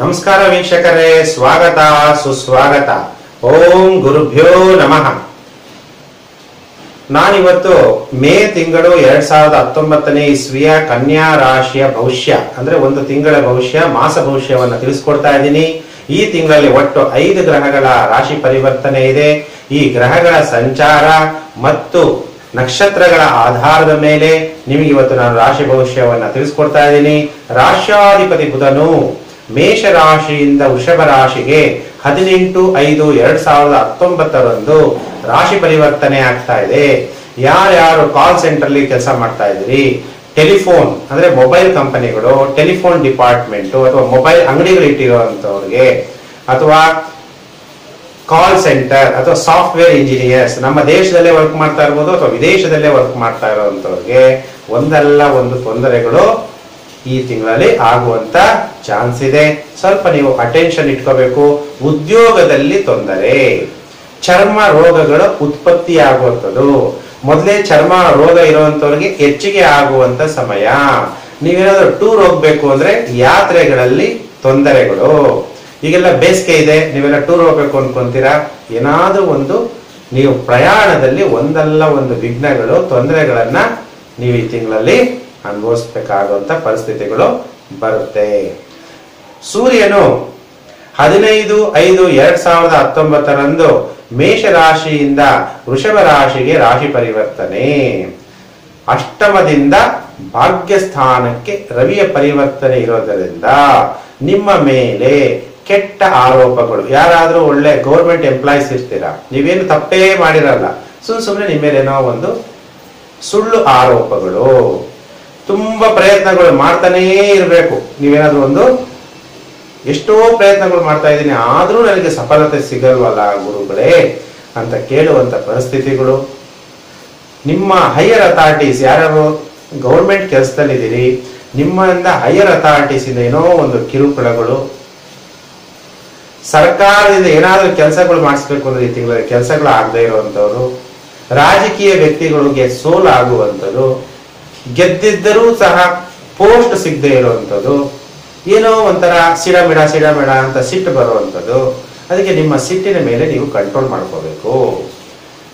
ನಮಸ್ಕಾರ ವೀಕ್ಷಕರೇ, ಸ್ವಾಗತ, ಸುಸ್ವಾಗತ. ಓಂ ಗುರುಭ್ಯೋ ನಮಃ. ನಾನಿವತ್ತು ಮೇ ತಿಂಗಳು ಎರಡ್ ಸಾವಿರದ ಹತ್ತೊಂಬತ್ತನೇ ಇಸ್ವಿಯ ಕನ್ಯಾ ರಾಶಿಯ ಭವಿಷ್ಯ, ಅಂದ್ರೆ ಒಂದು ತಿಂಗಳ ಭವಿಷ್ಯ, ಮಾಸ ಭವಿಷ್ಯವನ್ನು ತಿಳಿಸ್ಕೊಡ್ತಾ ಇದ್ದೀನಿ. ಈ ತಿಂಗಳಲ್ಲಿ ಒಟ್ಟು ಐದು ಗ್ರಹಗಳ ರಾಶಿ ಪರಿವರ್ತನೆ ಇದೆ. ಈ ಗ್ರಹಗಳ ಸಂಚಾರ ಮತ್ತು ನಕ್ಷತ್ರಗಳ ಆಧಾರದ ಮೇಲೆ ನಿಮಗೆ ಇವತ್ತು ನಾನು ರಾಶಿ ಭವಿಷ್ಯವನ್ನು ತಿಳಿಸ್ಕೊಡ್ತಾ ಇದ್ದೀನಿ. ರಾಶ್ಯಾಧಿಪತಿ ಬುಧನು ಮೇಷ ರಾಶಿಯಿಂದ ವೃಷಭ ರಾಶಿಗೆ ಹದಿನೆಂಟು, ಐದು, ಎರಡ್ ಸಾವಿರದ ಹತ್ತೊಂಬತ್ತರಂದು ರಾಶಿ ಪರಿವರ್ತನೆ ಆಗ್ತಾ ಇದೆ. ಯಾರ್ಯಾರು ಕಾಲ್ ಸೆಂಟರ್ ಅಲ್ಲಿ ಕೆಲಸ ಮಾಡ್ತಾ ಇದ್ದೀರಿ? ಟೆಲಿಫೋನ್ ಅಂದ್ರೆ ಮೊಬೈಲ್ ಕಂಪನಿಗಳು ಟೆಲಿಫೋನ್ ಡಿಪಾರ್ಟ್ಮೆಂಟ್ ಅಥವಾ ಮೊಬೈಲ್ ಅಂಗಡಿಗಳು ಇಟ್ಟಿರುವಂತವ್ರಿಗೆ ಅಥವಾ ಕಾಲ್ ಸೆಂಟರ್ ಅಥವಾ ಸಾಫ್ಟ್ವೇರ್ ಇಂಜಿನಿಯರ್ಸ್ ನಮ್ಮ ದೇಶದಲ್ಲೇ ವರ್ಕ್ ಮಾಡ್ತಾ ಇರ್ಬೋದು ಅಥವಾ ವಿದೇಶದಲ್ಲೇ ವರ್ಕ್ ಮಾಡ್ತಾ ಇರುವಂತವ್ರಿಗೆ ಒಂದಲ್ಲ ಒಂದು ತೊಂದರೆಗಳು ಈ ತಿಂಗಳಲ್ಲಿ ಆಗುವಂತ ಚಾನ್ಸ್ ಇದೆ. ಸ್ವಲ್ಪ ನೀವು ಅಟೆನ್ಷನ್ ಇಟ್ಕೋಬೇಕು. ಉದ್ಯೋಗದಲ್ಲಿ ತೊಂದರೆ. ಚರ್ಮ ರೋಗಗಳು ಉತ್ಪತ್ತಿ ಆಗುವಂಥದ್ದು ಮೊದಲೇ ಚರ್ಮ ರೋಗ ಇರುವಂತವ್ರಿಗೆ ಹೆಚ್ಚಿಗೆ ಆಗುವಂತ ಸಮಯ. ನೀವೇನಾದ್ರೂ ಟೂರ್ ಹೋಗ್ಬೇಕು ಅಂದ್ರೆ ಯಾತ್ರೆಗಳಲ್ಲಿ ತೊಂದರೆಗಳು. ಈಗೆಲ್ಲ ಬೇಸಿಗೆ ಇದೆ. ನೀವೆಲ್ಲ ಟೂರ್ ಹೋಗ್ಬೇಕು ಅನ್ಕೊಂತೀರಾ? ಏನಾದ್ರೂ ಒಂದು ನೀವು ಪ್ರಯಾಣದಲ್ಲಿ ಒಂದಲ್ಲ ಒಂದು ವಿಘ್ನಗಳು, ತೊಂದರೆಗಳನ್ನ ನೀವು ಈ ತಿಂಗಳಲ್ಲಿ ಅನುಭವಿಸ್ಬೇಕಾಗುವಂತ ಪರಿಸ್ಥಿತಿಗಳು ಬರುತ್ತೆ. ಸೂರ್ಯನು ಹದಿನೈದು ಐದು ಎರಡ್ ಸಾವಿರದ ಹತ್ತೊಂಬತ್ತರಂದು ಮೇಷ ರಾಶಿಯಿಂದ ವೃಷಭ ರಾಶಿಗೆ ರಾಶಿ ಪರಿವರ್ತನೆ. ಅಷ್ಟಮದಿಂದ ಭಾಗ್ಯಸ್ಥಾನಕ್ಕೆ ರವಿಯ ಪರಿವರ್ತನೆ ಇರೋದರಿಂದ ನಿಮ್ಮ ಮೇಲೆ ಕೆಟ್ಟ ಆರೋಪಗಳು, ಯಾರಾದರೂ ಒಳ್ಳೆ ಗೌರ್ಮೆಂಟ್ ಎಂಪ್ಲಾಯೀಸ್ ಇರ್ತೀರಾ, ನೀವೇನು ತಪ್ಪೇ ಮಾಡಿರಲ್ಲ ಸುಮ್ ಸುಮ್ಮನೆ ನಿಮ್ಮ ಏನೋ ಒಂದು ಸುಳ್ಳು ಆರೋಪಗಳು. ತುಂಬಾ ಪ್ರಯತ್ನಗಳು ಮಾಡ್ತಾನೇ ಇರಬೇಕು. ನೀವೇನಾದ್ರೂ ಒಂದು ಎಷ್ಟೋ ಪ್ರಯತ್ನಗಳು ಮಾಡ್ತಾ ಇದ್ದೀನಿ, ಆದರೂ ನನಗೆ ಸಫಲತೆ ಸಿಗಲ್ವಲ್ಲ ಗುರುಗಳೇ ಅಂತ ಕೇಳುವಂತ ಪರಿಸ್ಥಿತಿಗಳು. ನಿಮ್ಮ ಹೈಯರ್ ಅಥಾರಿಟೀಸ್ ಯಾರು ಗೌರ್ಮೆಂಟ್ ಕೆಲಸದಲ್ಲಿದ್ದೀರಿ, ನಿಮ್ಮಿಂದ ಹೈಯರ್ ಅಥಾರಿಟೀಸ್ ಇಂದ ಏನೋ ಒಂದು ಕಿರುಕುಳಗಳು. ಸರ್ಕಾರದಿಂದ ಏನಾದ್ರೂ ಕೆಲಸಗಳು ಮಾಡಿಸ್ಬೇಕು ಅಂದ್ರೆ ಈ ತಿಂಗಳಲ್ಲಿ ಕೆಲಸಗಳು ಆಗದೆ ಇರುವಂತವ್ರು ರಾಜಕೀಯ ವ್ಯಕ್ತಿಗಳಿಗೆ ಸೋಲಾಗುವಂಥದ್ದು ಗೆದ್ದಿದ್ದರೂ ಸಹ ಪೋಸ್ಟ್ ಸಿಗದೆ ಇರುವಂಥದ್ದು. ಏನೋ ಒಂಥರ ಸಿಡಮಿಡ ಸಿಡಮಿಡ ಅಂತ ಸಿಟ್ಟು ಬರುವಂಥದ್ದು. ಅದಕ್ಕೆ ನಿಮ್ಮ ಸಿಟ್ಟಿನ ಮೇಲೆ ನೀವು ಕಂಟ್ರೋಲ್ ಮಾಡ್ಕೋಬೇಕು.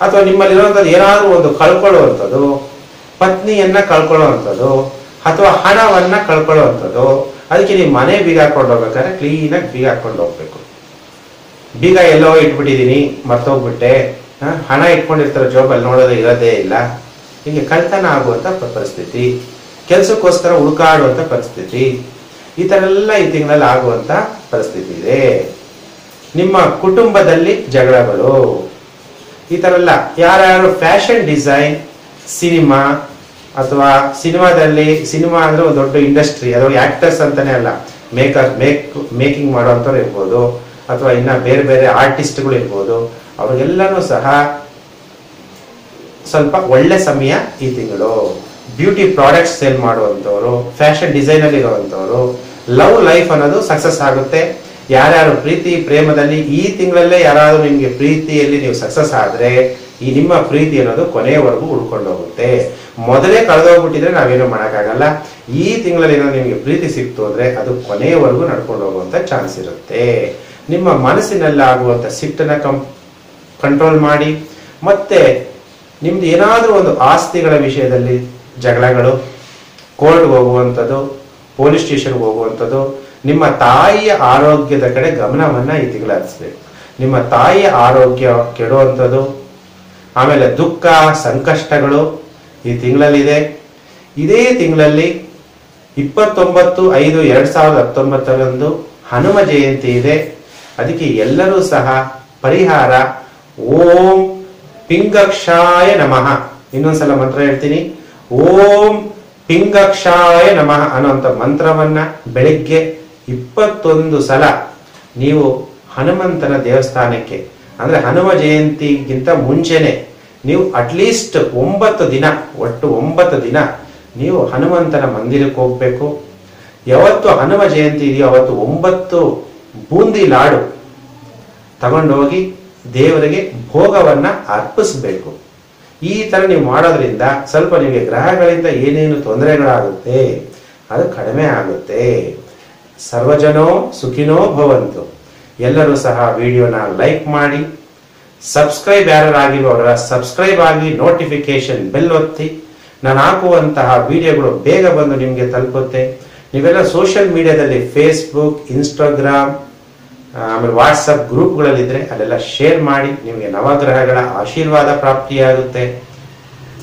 ಅಥವಾ ನಿಮ್ಮಲ್ಲಿರುವಂಥದ್ದು ಏನಾದರೂ ಒಂದು ಕಳ್ಕೊಳ್ಳುವಂಥದ್ದು, ಪತ್ನಿಯನ್ನ ಕಳ್ಕೊಳ್ಳುವಂಥದ್ದು, ಅಥವಾ ಹಣವನ್ನ ಕಳ್ಕೊಳ್ಳುವಂಥದ್ದು. ಅದಕ್ಕೆ ನೀವು ಮನೆ ಬೀಗ ಹಾಕೊಂಡು ಹೋಗ್ಬೇಕಾದ್ರೆ ಕ್ಲೀನಾಗಿ ಬೀಗ ಹಾಕೊಂಡು ಹೋಗ್ಬೇಕು. ಬೀಗ ಎಲ್ಲೋ ಇಟ್ಬಿಟ್ಟಿದ್ದೀನಿ, ಮರ್ತೋಗ್ಬಿಟ್ಟೆ? ಹಣ ಇಟ್ಕೊಂಡಿರ್ತಾರೆ ಜೋಬಲ್ಲಿ ನೋಡೋದೇ ಇರೋದೇ ಇಲ್ಲ. ಹೀಗೆ ಕಳ್ತನ ಆಗುವಂತ ಪರಿಸ್ಥಿತಿ, ಕೆಲಸಕ್ಕೋಸ್ಕರ ಹುಡುಕಾಡುವಂತ ಪರಿಸ್ಥಿತಿ, ಈ ತರ ಎಲ್ಲ ಈ ತಿಂಗಳಲ್ಲಿ ಆಗುವಂತ ಪರಿಸ್ಥಿತಿ ಇದೆ. ನಿಮ್ಮ ಕುಟುಂಬದಲ್ಲಿ ಜಗಳಗಳು, ಈ ತರ ಎಲ್ಲ ಯಾರ್ಯಾರು ಫ್ಯಾಷನ್ ಡಿಸೈನ್, ಸಿನಿಮಾ ಅಥವಾ ಸಿನಿಮಾದಲ್ಲಿ, ಸಿನಿಮಾ ಅಂದ್ರೆ ಒಂದು ದೊಡ್ಡ ಇಂಡಸ್ಟ್ರಿ, ಅದು ಆಕ್ಟರ್ಸ್ ಅಂತಾನೆ ಅಲ್ಲ, ಮೇಕರ್, ಮೇಕ್, ಮೇಕಿಂಗ್ ಮಾಡುವಂಥವ್ರು ಇರ್ಬೋದು, ಅಥವಾ ಇನ್ನ ಬೇರೆ ಬೇರೆ ಆರ್ಟಿಸ್ಟ್ಗಳು ಇರ್ಬೋದು, ಅವ್ರಿಗೆಲ್ಲನೂ ಸಹ ಸ್ವಲ್ಪ ಒಳ್ಳೆ ಸಮಯ ಈ ತಿಂಗಳು. ಬ್ಯೂಟಿ ಪ್ರಾಡಕ್ಟ್ಸ್ ಸೇಲ್ ಮಾಡುವಂಥವ್ರು ಫ್ಯಾಷನ್ ಡಿಸೈನಲ್ಲಿ ಇರುವಂಥವ್ರು ಲವ್ ಲೈಫ್ ಅನ್ನೋದು ಸಕ್ಸಸ್ ಆಗುತ್ತೆ. ಯಾರ್ಯಾರು ಪ್ರೀತಿ, ಪ್ರೇಮದಲ್ಲಿ ಈ ತಿಂಗಳಲ್ಲೇ ಯಾರಾದರೂ ನಿಮಗೆ ಪ್ರೀತಿಯಲ್ಲಿ ನೀವು ಸಕ್ಸಸ್ ಆದರೆ, ಈ ನಿಮ್ಮ ಪ್ರೀತಿ ಅನ್ನೋದು ಕೊನೆಯವರೆಗೂ ಉಳ್ಕೊಂಡು ಹೋಗುತ್ತೆ. ಮೊದಲೇ ಕಳೆದೋಗ್ಬಿಟ್ಟಿದ್ರೆ ನಾವೇನು ಮಾಡೋಕ್ಕಾಗಲ್ಲ. ಈ ತಿಂಗಳಲ್ಲಿ ಏನೋ ನಿಮಗೆ ಪ್ರೀತಿ ಸಿಕ್ತು ಅಂದ್ರೆ ಅದು ಕೊನೆಯವರೆಗೂ ನಡ್ಕೊಂಡು ಹೋಗುವಂತ ಚಾನ್ಸ್ ಇರುತ್ತೆ. ನಿಮ್ಮ ಮನಸ್ಸಿನಲ್ಲಿ ಆಗುವಂತ ಸಿಟ್ಟನ್ನ ಕಂ ಕಂಟ್ರೋಲ್ ಮಾಡಿ, ಮತ್ತೆ ನಿಮ್ದು ಏನಾದರೂ ಒಂದು ಆಸ್ತಿಗಳ ವಿಷಯದಲ್ಲಿ ಜಗಳಗಳು ಕೋರ್ಟ್ಗೆ ಹೋಗುವಂಥದ್ದು ಪೊಲೀಸ್ ಸ್ಟೇಷನ್ಗೆ ಹೋಗುವಂಥದ್ದು, ನಿಮ್ಮ ತಾಯಿಯ ಆರೋಗ್ಯದ ಕಡೆ ಗಮನವನ್ನ ಈ ತಿಂಗಳು ಹರಿಸ್ಬೇಕು. ನಿಮ್ಮ ತಾಯಿಯ ಆರೋಗ್ಯ ಕೆಡುವಂಥದ್ದು, ಆಮೇಲೆ ದುಃಖ, ಸಂಕಷ್ಟಗಳು ಈ ತಿಂಗಳಲ್ಲಿದೆ. ಇದೇ ತಿಂಗಳಲ್ಲಿ ಇಪ್ಪತ್ತೊಂಬತ್ತು ಐದು ಎರಡು ಸಾವಿರದ ಹತ್ತೊಂಬತ್ತರಂದು ಹನುಮ ಜಯಂತಿ ಇದೆ. ಅದಕ್ಕೆ ಎಲ್ಲರೂ ಸಹ ಪರಿಹಾರ. ಓಂ ಪಿಂಗಕ್ಷಾಯ ನಮಃ. ಇನ್ನೊಂದ್ಸಲ ಮಂತ್ರ ಹೇಳ್ತೀನಿ. ಓಂ ಪಿಂಗಕ್ಷಾಯ ನಮಃ ಅನ್ನುವಂಥ ಮಂತ್ರವನ್ನ ಬೆಳಿಗ್ಗೆ ಇಪ್ಪತ್ತೊಂದು ಸಲ ನೀವು ಹನುಮಂತನ ದೇವಸ್ಥಾನಕ್ಕೆ, ಅಂದ್ರೆ ಹನುಮ ಜಯಂತಿಗಿಂತ ಮುಂಚೆನೆ ನೀವು ಅಟ್ಲೀಸ್ಟ್ ಒಂಬತ್ತು ದಿನ, ಒಟ್ಟು ಒಂಬತ್ತು ದಿನ ನೀವು ಹನುಮಂತನ ಮಂದಿರಕ್ಕೆ ಹೋಗ್ಬೇಕು. ಯಾವತ್ತು ಹನುಮ ಜಯಂತಿ ಇದೆಯೋ ಅವತ್ತು ಒಂಬತ್ತು ಬೂಂದಿ ಲಾಡು ತಗೊಂಡೋಗಿ ದೇವರಿಗೆ ಭೋಗವನ್ನ ಅರ್ಪಿಸಬೇಕು. ಈ ತರ ನೀವು ಮಾಡೋದ್ರಿಂದ ಸ್ವಲ್ಪ ನಿಮಗೆ ಗ್ರಹಗಳಿಂದ ಏನೇನು ತೊಂದರೆಗಳಾಗುತ್ತೆ, ಅದು ಕಡಿಮೆ ಆಗುತ್ತೆ. ಸರ್ವಜನೋ ಸುಖಿನೋ ಭವಂತು. ಎಲ್ಲರೂ ಸಹ ವಿಡಿಯೋನ ಲೈಕ್ ಮಾಡಿ, ಸಬ್ಸ್ಕ್ರೈಬ್ ಅವರ ಸಬ್ಸ್ಕ್ರೈಬ್ ಆಗಿ ನೋಟಿಫಿಕೇಶನ್ ಬೆಲ್ ಒತ್ತಿ. ನಾನು ಹಾಕುವಂತಹ ವಿಡಿಯೋಗಳು ಬೇಗ ಬಂದು ನಿಮಗೆ ತಲುಪುತ್ತೆ. ನೀವೆಲ್ಲ ಸೋಷಿಯಲ್ ಮೀಡಿಯಾದಲ್ಲಿ ಫೇಸ್ಬುಕ್ ಇನ್ಸ್ಟಾಗ್ರಾಮ್ ಆಮೇಲೆ ವಾಟ್ಸಪ್ ಗ್ರೂಪ್ಗಳಲ್ಲಿದ್ದರೆ ಅಲ್ಲೆಲ್ಲ ಶೇರ್ ಮಾಡಿ ನಿಮಗೆ ನವಗ್ರಹಗಳ ಆಶೀರ್ವಾದ ಪ್ರಾಪ್ತಿಯಾಗುತ್ತೆ.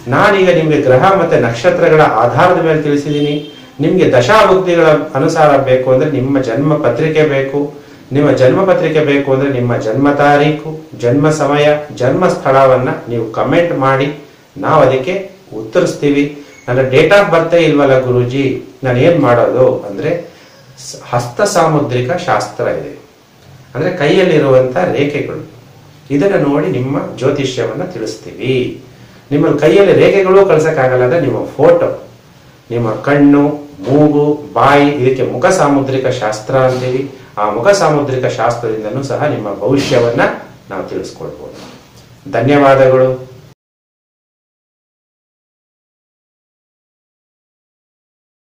ನಾನೀಗ ನಿಮಗೆ ಗ್ರಹ ಮತ್ತೆ ನಕ್ಷತ್ರಗಳ ಆಧಾರದ ಮೇಲೆ ತಿಳಿಸಿದ್ದೀನಿ. ನಿಮಗೆ ದಶಾಬುದ್ಧಿಗಳ ಅನುಸಾರ ಬೇಕು ಅಂದ್ರೆ ನಿಮ್ಮ ಜನ್ಮ ಪತ್ರಿಕೆ ಬೇಕು. ನಿಮ್ಮ ಜನ್ಮ ಪತ್ರಿಕೆ ಬೇಕು ಅಂದ್ರೆ ನಿಮ್ಮ ಜನ್ಮ ತಾರೀಕು, ಜನ್ಮ ಸಮಯ, ಜನ್ಮ ಸ್ಥಳವನ್ನ ನೀವು ಕಮೆಂಟ್ ಮಾಡಿ. ನಾವು ಅದಕ್ಕೆ ಉತ್ತರಿಸ್ತೀವಿ. ನನ್ನ ಡೇಟ್ ಆಫ್ ಬರ್ತೇ ಇಲ್ವಲ್ಲ ಗುರುಜಿ? ನಾನು ಏನು ಮಾಡೋದು ಅಂದ್ರೆ ಹಸ್ತ ಸಾಮುದ್ರಿಕ ಶಾಸ್ತ್ರ ಇದೆ. ಅಂದ್ರೆ ಕೈಯಲ್ಲಿರುವಂಥ ರೇಖೆಗಳು. ಇದನ್ನು ನೋಡಿ ನಿಮ್ಮ ಜ್ಯೋತಿಷ್ಯವನ್ನ ತಿಳಿಸ್ತೀವಿ. ನಿಮ್ಮ ಕೈಯಲ್ಲಿ ರೇಖೆಗಳು ಕಳ್ಸೋಕ್ಕಾಗಲ್ಲ ಅಂದ್ರೆ ನಿಮ್ಮ ಫೋಟೋ, ನಿಮ್ಮ ಕಣ್ಣು, ಮೂಗು, ಬಾಯಿ, ಇದಕ್ಕೆ ಮುಖ ಸಾಮುದ್ರಿಕ ಶಾಸ್ತ್ರ ಅಂತೀವಿ. ಆ ಮುಖ ಸಾಮುದ್ರಿಕ ಶಾಸ್ತ್ರದಿಂದಲೂ ಸಹ ನಿಮ್ಮ ಭವಿಷ್ಯವನ್ನ ನಾವು ತಿಳಿಸ್ಕೊಳ್ಬೋದು ಧನ್ಯವಾದಗಳು.